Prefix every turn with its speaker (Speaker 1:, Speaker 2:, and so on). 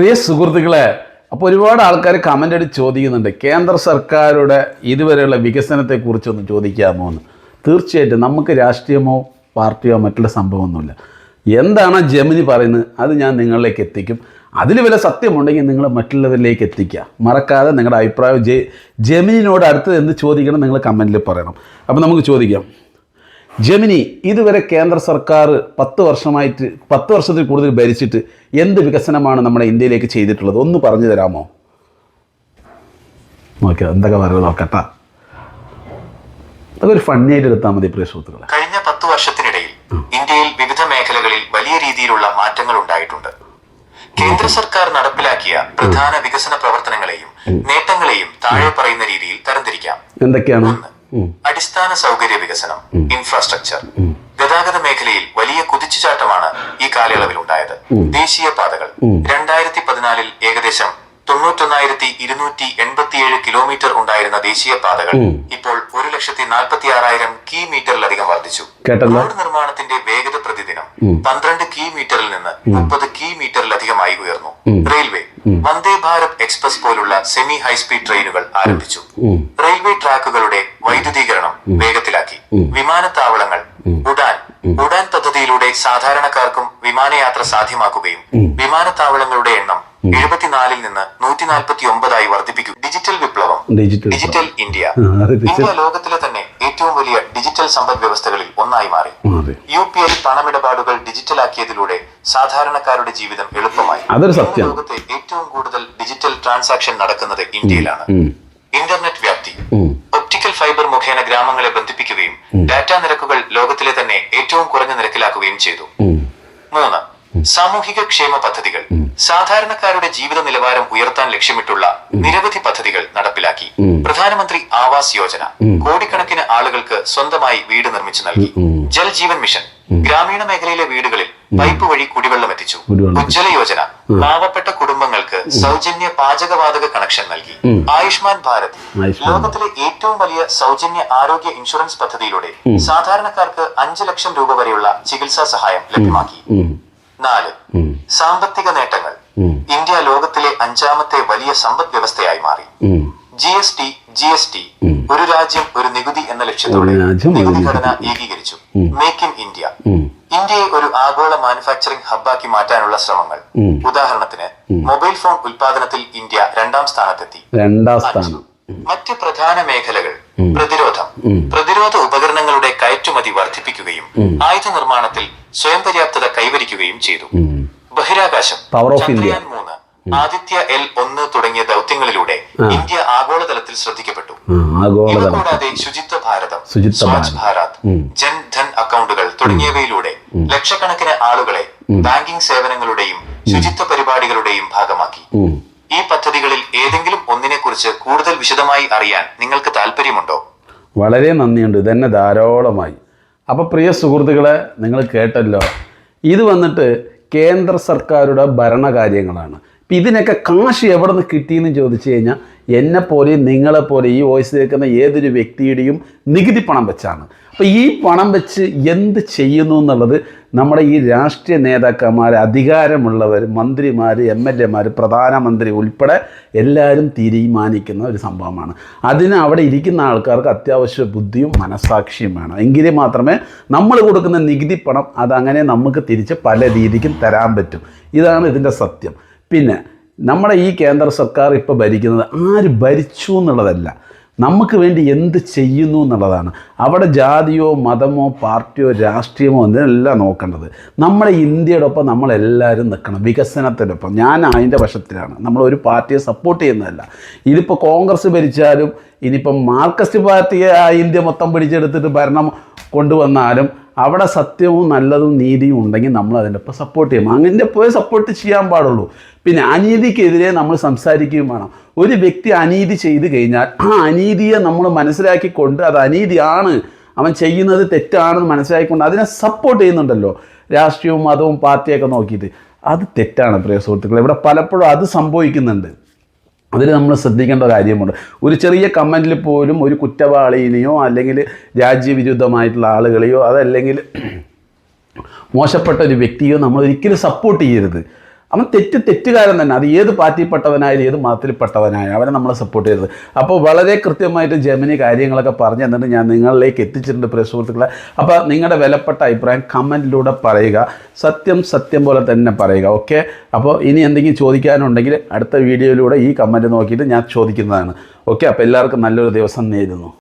Speaker 1: പ്രിയ സുഹൃത്തുക്കളെ അപ്പോൾ ഒരുപാട് ആൾക്കാർ കമന്റ് അടി ചോദിക്കുന്നുണ്ട്. കേന്ദ്ര സർക്കാരുടെ ഇതുവരെയുള്ള വികസനത്തെക്കുറിച്ചൊന്ന് ചോദിക്കാമോ എന്ന്. തീർച്ചയായിട്ടും നമുക്ക് രാഷ്ട്രീയമോ പാർട്ടിയോ മറ്റുള്ള സംഭവമൊന്നുമില്ല. എന്താണ് ജമിനി പറയുന്നത്? അത് ഞാൻ നിങ്ങളിലേക്ക് എത്തിക്കും. അതിൽ വല്ല സത്യമുണ്ടെങ്കിൽ നിങ്ങൾ മറ്റുള്ളവരിലേക്ക് എത്തിക്കുക. മറക്കാതെ നിങ്ങളുടെ അഭിപ്രായം ജെ ജമിനിനോട് അടുത്തത് എന്ത് ചോദിക്കണം നിങ്ങൾ കമന്റിൽ പറയണം. അപ്പോൾ നമുക്ക് ചോദിക്കാം. ജമിനി ഇതുവരെ കേന്ദ്ര സർക്കാർ പത്ത് വർഷമായിട്ട് പത്ത് വർഷത്തിൽ കൂടുതൽ ഭരിച്ചിട്ട് എന്ത് വികസനമാണ് നമ്മുടെ ഇന്ത്യയിലേക്ക് ചെയ്തിട്ടുള്ളത്? ഒന്ന് പറഞ്ഞു തരാമോ? നോക്കിയ എന്തൊക്കെ പറയുന്നത് നോക്കട്ടാ. അതൊരു ഒരു ഫണ്ണി ആയിട്ട് എടുത്താൽ മതി പ്രിയ സുഹൃത്തുക്കളെ.
Speaker 2: കഴിഞ്ഞ പത്ത് വർഷത്തിനിടയിൽ ഇന്ത്യയിൽ വിവിധ മേഖലകളിൽ വലിയ രീതിയിലുള്ള മാറ്റങ്ങൾ ഉണ്ടായിട്ടുണ്ട്. കേന്ദ്ര സർക്കാർ നടപ്പിലാക്കിയ പ്രധാന വികസന പ്രവർത്തനങ്ങളെയും നേട്ടങ്ങളെയും താഴെ പറയുന്ന രീതിയിൽ തരംതിരിക്കാം.
Speaker 1: എന്തൊക്കെയാണ്.
Speaker 2: അടിസ്ഥാന സൗകര്യ വികസനം ഇൻഫ്രാസ്ട്രക്ചർ ഗതാഗത മേഖലയിൽ വലിയ കുതിച്ചുചാട്ടമാണ് ഈ കാലയളവിൽ ഉണ്ടായത് ദേശീയ പാതകൾ. രണ്ടായിരത്തി പതിനാലിൽ ഏകദേശം തൊണ്ണൂറ്റൊന്നായിരത്തി ഇരുന്നൂറ്റി എൺപത്തിയേഴ് കിലോമീറ്റർ ഉണ്ടായിരുന്ന ദേശീയ പാതകൾ ഇപ്പോൾ ഒരു ലക്ഷത്തി നാൽപ്പത്തി ആറായിരം കീ മീറ്ററിലധികം വർദ്ധിച്ചു റോഡ് നിർമ്മാണത്തിന്റെ വേഗത പ്രതിദിനം പന്ത്രണ്ട് കീ മീറ്ററിൽ നിന്ന് മുപ്പത് കീ മീറ്ററിലധികമായി ഉയർന്നു റെയിൽവേ വന്ദേ ഭാരത് എക്സ്പ്രസ് പോലുള്ള സെമി ഹൈസ്പീഡ് ട്രെയിനുകൾ ആരംഭിച്ചു. റെയിൽവേ ട്രാക്കുകളുടെ വൈദ്യുതീകരണം വേഗത്തിലാക്കി. വിമാനത്താവളങ്ങൾ ഉഡാൻ ഉഡാൻ പദ്ധതിയിലൂടെ സാധാരണക്കാർക്കും വിമാനയാത്ര സാധ്യമാക്കുകയും വിമാനത്താവളങ്ങളുടെ എണ്ണം എഴുപത്തിനാലിൽ നിന്ന് നൂറ്റി നാൽപ്പത്തി ഒമ്പതായി വർദ്ധിപ്പിക്കും ഡിജിറ്റൽ വിപ്ലവം.
Speaker 1: Digital
Speaker 2: India. ഇന്ത്യ ലോകത്തിലെ തന്നെ ഏറ്റവും വലിയ ഡിജിറ്റൽ സമ്പദ് വ്യവസ്ഥകളിൽ ഒന്നായി മാറി. യു പി ഐ പണമിടപാടുകൾ ഡിജിറ്റലാക്കിയതിലൂടെ സാധാരണക്കാരുടെ ജീവിതം എളുപ്പമായി. ലോകത്തെ ഏറ്റവും കൂടുതൽ ഡിജിറ്റൽ ട്രാൻസാക്ഷൻ നടക്കുന്നത് ഇന്ത്യയിലാണ്. ഇന്റർനെറ്റ് വ്യാപ്തി. ഒപ്റ്റിക്കൽ ഫൈബർ മുഖേന ഗ്രാമങ്ങളെ ബന്ധിപ്പിക്കുകയും ഡാറ്റ നിരക്കുകൾ ലോകത്തിലെ തന്നെ ഏറ്റവും കുറഞ്ഞ നിരക്കിലാക്കുകയും ചെയ്തു. മൂന്ന്. സാമൂഹിക ക്ഷേമ പദ്ധതികൾ. സാധാരണക്കാരുടെ ജീവിത നിലവാരം ഉയർത്താൻ ലക്ഷ്യമിട്ടുള്ള നിരവധി പദ്ധതികൾ നടപ്പിലാക്കി. പ്രധാനമന്ത്രി ആവാസ് യോജന. കോടിക്കണക്കിന് ആളുകൾക്ക് സ്വന്തമായി വീട് നിർമ്മിച്ചു നൽകി. ജൽ ജീവൻ മിഷൻ. ഗ്രാമീണ മേഖലയിലെ വീടുകളിൽ പൈപ്പ് വഴി കുടിവെള്ളം എത്തിച്ചു. ഉജ്ജ്വല യോജന പാവപ്പെട്ട കുടുംബങ്ങൾക്ക് സൗജന്യ പാചകവാതക കണക്ഷൻ നൽകി. ആയുഷ്മാൻ ഭാരത്. ലോകത്തിലെ ഏറ്റവും വലിയ സൗജന്യ ആരോഗ്യ ഇൻഷുറൻസ് പദ്ധതിയിലൂടെ സാധാരണക്കാർക്ക് അഞ്ച് ലക്ഷം രൂപ വരെയുള്ള ചികിത്സാ സഹായം ലഭ്യമാക്കി. നാല് സാമ്പത്തിക നേട്ടങ്ങൾ. ഇന്ത്യ ലോകത്തിലെ അഞ്ചാമത്തെ വലിയ സമ്പദ് വ്യവസ്ഥയായി മാറി. G S T G S T ഒരു രാജ്യം ഒരു നികുതി എന്ന ലക്ഷ്യത്തോടെ നികുതി. ഘടന ഏകീകരിച്ചു. Make in India. ഇന്ത്യയെ ഒരു ആഗോള മാനുഫാക്ചറിംഗ് ഹബ്ബാക്കി മാറ്റാനുള്ള ശ്രമങ്ങൾ. ഉദാഹരണത്തിന് മൊബൈൽ ഫോൺ ഉൽപാദനത്തിൽ ഇന്ത്യ രണ്ടാം സ്ഥാനത്തെത്തി.
Speaker 1: രണ്ടാം സ്ഥാനം.
Speaker 2: മറ്റ് പ്രധാന മേഖലകൾ പ്രതിരോധം. പ്രതിരോധ ഉപകരണങ്ങളുടെ കയറ്റുമതി വർദ്ധിപ്പിക്കുകയും ആയുധ നിർമ്മാണത്തിൽ സ്വയം പര്യാപ്തത കൈവരിക്കുകയും ചെയ്തു. ബഹിരാകാശം
Speaker 1: പവർ ഓഫ് ഇന്ത്യ
Speaker 2: ചന്ദ്രയാൻ മൂന്ന് ആദിത്യ എൽ ഒന്ന് തുടങ്ങിയ ദൗത്യങ്ങളിലൂടെ ഇന്ത്യ ആഗോളതലത്തിൽ ശ്രദ്ധിക്കപ്പെട്ടു. ഇവ കൂടാതെ ശുചിത്വ ഭാരതം സ്വച്ഛ് ഭാരത്.
Speaker 1: ജൻധൻ
Speaker 2: ജൻ ധൻ അക്കൗണ്ടുകൾ തുടങ്ങിയവയിലൂടെ ലക്ഷക്കണക്കിന് ആളുകളെ ബാങ്കിംഗ് സേവനങ്ങളുടെയും ശുചിത്വ പരിപാടികളുടെയും ഭാഗമാക്കി. ഈ പദ്ധതികളിൽ ഏതെങ്കിലും ഒന്നിനെ കുറിച്ച് കൂടുതൽ വിശദമായി അറിയാൻ നിങ്ങൾക്ക് താല്പര്യമുണ്ടോ
Speaker 1: വളരെ നന്ദിയുണ്ട്. ഇതന്നെ ധാരാളമായി. അപ്പോൾ പ്രിയ സുഹൃത്തുക്കളെ നിങ്ങൾ കേട്ടല്ലോ. ഇത് വന്നിട്ട് കേന്ദ്ര സർക്കാരുടെ ഭരണകാര്യങ്ങളാണ്. ഇപ്പം ഇതിനൊക്കെ കാശ് എവിടെ നിന്ന് കിട്ടിയെന്ന് ചോദിച്ചു കഴിഞ്ഞാൽ എന്നെപ്പോലെയും നിങ്ങളെപ്പോലെ ഈ വോയിസ് കേൾക്കുന്ന ഏതൊരു വ്യക്തിയുടെയും നികുതി പണം വെച്ചാണ്. അപ്പോൾ ഈ പണം വെച്ച് എന്ത് ചെയ്യുന്നു എന്നുള്ളത് നമ്മുടെ ഈ രാഷ്ട്രീയ നേതാക്കന്മാർ അധികാരമുള്ളവർ മന്ത്രിമാർ എം എൽ എമാർ പ്രധാനമന്ത്രി ഉൾപ്പെടെ എല്ലാവരും തീരുമാനിക്കുന്ന ഒരു സംഭവമാണ്. അതിന് അവിടെ ഇരിക്കുന്ന ആൾക്കാർക്ക് അത്യാവശ്യ ബുദ്ധിയും മനസാക്ഷിയും വേണം. എങ്കിലേ മാത്രമേ നമ്മൾ കൊടുക്കുന്ന നികുതി പണം അതങ്ങനെ നമുക്ക് തിരിച്ച് പല രീതിക്കും തരാൻ പറ്റും. ഇതാണ് ഇതിന്റെ സത്യം. പിന്നെ നമ്മുടെ ഈ കേന്ദ്ര സർക്കാർ ഇപ്പോൾ ഭരിക്കുന്നത് ആര് ഭരിച്ചു എന്നുള്ളതല്ല. നമുക്ക് വേണ്ടി എന്ത് ചെയ്യുന്നു എന്നുള്ളതാണ്. അവിടെ ജാതിയോ മതമോ പാർട്ടിയോ രാഷ്ട്രീയമോ എന്നല്ല നോക്കേണ്ടത്? നമ്മുടെ ഇന്ത്യയുടെ ഒപ്പം നമ്മളെല്ലാവരും നിൽക്കണം. വികസനത്തിനൊപ്പം ഞാൻ അതിന്റെ വശത്തിലാണ്. നമ്മൾ ഒരു പാർട്ടിയെ സപ്പോർട്ട് ചെയ്യുന്നതല്ല. ഇതിപ്പോൾ കോൺഗ്രസ് ഭരിച്ചാലും ഇനിയിപ്പം മാർക്സിസ്റ്റ് പാർട്ടിയെ ഇന്ത്യ മൊത്തം പിടിച്ചെടുത്തിട്ട് ഭരണം കൊണ്ടുവന്നാലും അവിടെ സത്യവും നല്ലതും നീതിയും ഉണ്ടെങ്കിൽ നമ്മൾ അതിന്റെ ഒപ്പം സപ്പോർട്ട് ചെയ്യും. അങ്ങനെ പോയി സപ്പോർട്ട് ചെയ്യാൻ പാടുള്ളൂ. പിന്നെ അനീതിക്കെതിരെ നമ്മൾ സംസാരിക്കുകയും വേണം. ഒരു വ്യക്തി അനീതി ചെയ്തു കഴിഞ്ഞാൽ ആ അനീതിയെ നമ്മൾ മനസ്സിലാക്കിക്കൊണ്ട് അത് അനീതിയാണ്. അവൻ ചെയ്യുന്നത് തെറ്റാണെന്ന് മനസ്സിലാക്കിക്കൊണ്ട് അതിനെ സപ്പോർട്ട് ചെയ്യുന്നുണ്ടല്ലോ. രാഷ്ട്രീയവും മതവും പാർട്ടിയൊക്കെ നോക്കിയിട്ട്. അത് തെറ്റാണ് പ്രിയ സുഹൃത്തുക്കളെ. ഇവിടെ പലപ്പോഴും അത് സംഭവിക്കുന്നുണ്ട്. അതിൽ നമ്മൾ ശ്രദ്ധിക്കേണ്ട കാര്യമുണ്ട്. ഒരു ചെറിയ കമന്റിൽ പോലും ഒരു കുറ്റവാളിനെയോ അല്ലെങ്കിൽ രാജ്യവിരുദ്ധമായിട്ടുള്ള ആളുകളെയോ അതല്ലെങ്കിൽ മോശപ്പെട്ട ഒരു വ്യക്തിയോ നമ്മൾ ഒരിക്കലും സപ്പോർട്ട് ചെയ്യരുത്. അവൻ തെറ്റ് തെറ്റുകാരൻ തന്നെ. അത് ഏത് പാർട്ടിയിൽപ്പെട്ടവനായാലും ഏത് മതത്തിൽപ്പെട്ടവനായാലും അവനെ നമ്മൾ സപ്പോർട്ട് ചെയ്തത് അപ്പോൾ വളരെ കൃത്യമായിട്ട് ജമിനി കാര്യങ്ങളൊക്കെ പറഞ്ഞു തന്നിട്ട് ഞാൻ നിങ്ങളിലേക്ക് എത്തിച്ചിട്ടുണ്ട് പ്രിയ സുഹൃത്തുക്കളെ. അപ്പോൾ നിങ്ങളുടെ വിലപ്പെട്ട അഭിപ്രായം കമന്റിലൂടെ പറയുക. സത്യം സത്യം പോലെ തന്നെ പറയുക ഓക്കെ? അപ്പോൾ ഇനി എന്തെങ്കിലും ചോദിക്കാനുണ്ടെങ്കിൽ അടുത്ത വീഡിയോയിലൂടെ ഈ കമന്റ് നോക്കിയിട്ട് ഞാൻ ചോദിക്കുന്നതാണ്. ഓക്കെ? അപ്പോൾ എല്ലാവർക്കും നല്ലൊരു ദിവസം നേരുന്നു.